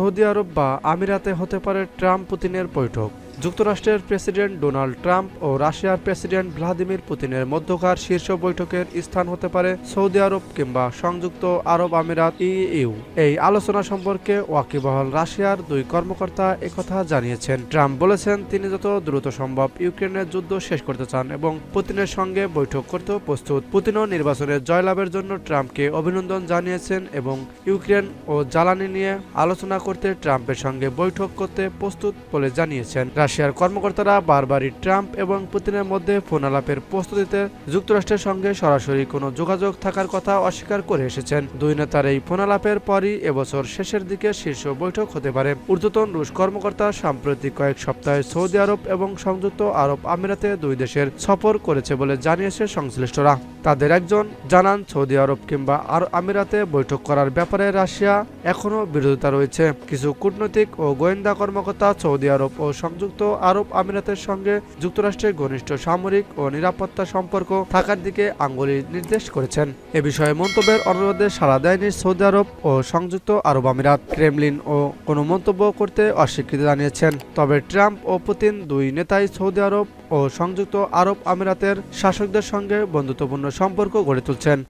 Saudi আরব বা আমিরাতে হতে পারে ট্রাম্প পুতিনের বৈঠক। যুক্তরাষ্ট্রের প্রেসিডেন্ট ডোনাল্ড ট্রাম্প ও রাশিয়ার প্রেসিডেন্ট ভ্লাদিমির পুতিনের মধ্যকার শীর্ষ বৈঠকের স্থান হতে পারে সৌদি আরব কিংবা সংযুক্ত আরব আমিরাত ইইউ। এই আলোচনা সম্পর্কে ওয়াকিবহল রাশিয়ার দুই কর্মকর্তা একথা জানিয়েছেন। ট্রাম্প বলেছেন, তিনি যত দ্রুত সম্ভব ইউক্রেনের যুদ্ধ শেষ করতে চান এবং পুতিনের সঙ্গে বৈঠক করতেও প্রস্তুত। পুতিনও নির্বাচনে জয়লাভের জন্য ট্রাম্পকে অভিনন্দন জানিয়েছেন এবং ইউক্রেন ও জ্বালানি নিয়ে আলোচনা করতে ট্রাম্পের সঙ্গে বৈঠক করতে প্রস্তুত বলে জানিয়েছেন। রাশিয়ার কর্মকর্তারা বারবারই ট্রাম্প এবং পুতিনের মধ্যে ফোন আলাপের প্রস্তুতিতে যুক্তরাষ্ট্রের সঙ্গে সরাসরি কোনো যোগাযোগ থাকার কথা অস্বীকার করে এসেছেন। দুই নেতার এই ফোন আলাপের পরই এবছর শেষের দিকে শীর্ষ বৈঠক হতে পারে। ঊর্ধ্বতন রুশ কর্মকর্তা সাম্প্রতিক কয়েক সপ্তাহে সৌদি আরব এবং সংযুক্ত আরব আমিরাতে দুই দেশের সফর করেছে বলে জানিয়েছে সংশ্লিষ্টরা। তাদের একজন জানান, সৌদি আরব কিংবা আর আমিরাতে বৈঠক করার ব্যাপারে রাশিয়া এখনও বিরোধিতা রয়েছে। কিছু কূটনৈতিক ও গোয়েন্দা কর্মকর্তা সৌদি আরব ও সংযুক্ত আরব আমিরাতের সঙ্গে যুক্তরাষ্ট্রের ঘনিষ্ঠ সামরিক ও নিরাপত্তা সম্পর্ক থাকার দিকে আঙ্গুলি নির্দেশ করেছেন। এ বিষয়ে মন্তব্যের অনুরোধে সাড়া দেয়নি সৌদি আরব ও সংযুক্ত আরব আমিরাত। ক্রেমলিন ও কোনো মন্তব্য করতে অস্বীকৃতি জানিয়েছেন। তবে ট্রাম্প ও পুতিন দুই নেতাই সৌদি আরব ও সংযুক্ত আরব আমিরাতের শাসকদের সঙ্গে বন্ধুত্বপূর্ণ সম্পর্ক গড়ে তুলছেন।